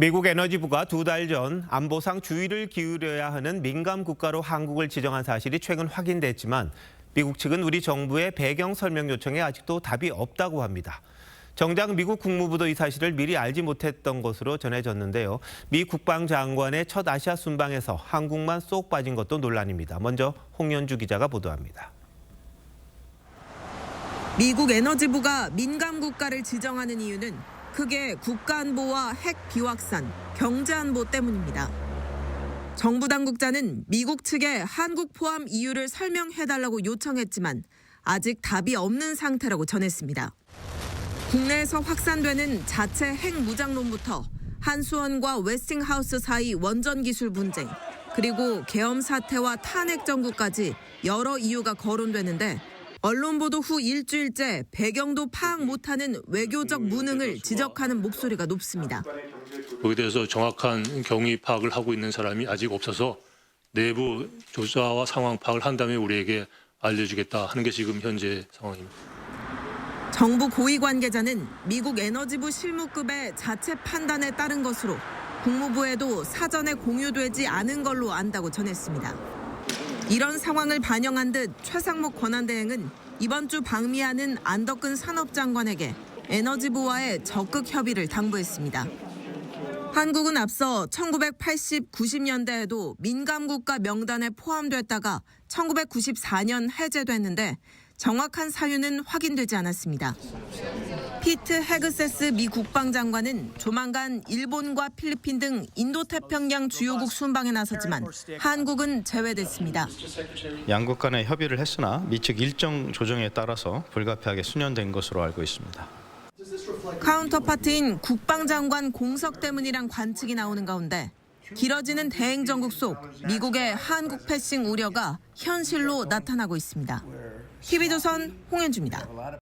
미국 에너지부가 두 달 전 안보상 주의를 기울여야 하는 민감 국가로 한국을 지정한 사실이 최근 확인됐지만 미국 측은 우리 정부의 배경 설명 요청에 아직도 답이 없다고 합니다. 정작 미국 국무부도 이 사실을 미리 알지 못했던 것으로 전해졌는데요. 미 국방장관의 첫 아시아 순방에서 한국만 쏙 빠진 것도 논란입니다. 먼저 홍연주 기자가 보도합니다. 미국 에너지부가 민감 국가를 지정하는 이유는 크게 국가안보와 핵 비확산, 경제안보 때문입니다. 정부 당국자는 미국 측에 한국 포함 이유를 설명해달라고 요청했지만 아직 답이 없는 상태라고 전했습니다. 국내에서 확산되는 자체 핵 무장론부터 한수원과 웨스팅하우스 사이 원전 기술 분쟁, 그리고 계엄 사태와 탄핵 정국까지 여러 이유가 거론되는데 언론 보도 후 일주일째 배경도 파악 못하는 외교적 무능을 지적하는 목소리가 높습니다. 거기에 대해서 정확한 경위 파악을 하고 있는 사람이 아직 없어서 내부 조사와 상황 파악을 한 다음에 우리에게 알려주겠다 하는 게 지금 현재 상황입니다. 정부 고위 관계자는 미국 에너지부 실무급의 자체 판단에 따른 것으로 국무부에도 사전에 공유되지 않은 걸로 안다고 전했습니다. 이런 상황을 반영한 듯 최상목 권한대행은 이번 주 방미하는 안덕근 산업장관에게 에너지부와의 적극 협의를 당부했습니다. 한국은 앞서 1980, 90년대에도 민감국가 명단에 포함됐다가 1994년 해제됐는데 정확한 사유는 확인되지 않았습니다. 피트 헤그세스 미 국방장관은 조만간 일본과 필리핀 등 인도태평양 주요국 순방에 나섰지만 한국은 제외됐습니다. 양국 간에 협의를 했으나 미측 일정 조정에 따라서 불가피하게 수년된 것으로 알고 있습니다. 카운터파트인 국방장관 공석 때문이란 관측이 나오는 가운데 길어지는 대행 정국 속 미국의 한국 패싱 우려가 현실로 나타나고 있습니다. TV조선 홍현주입니다.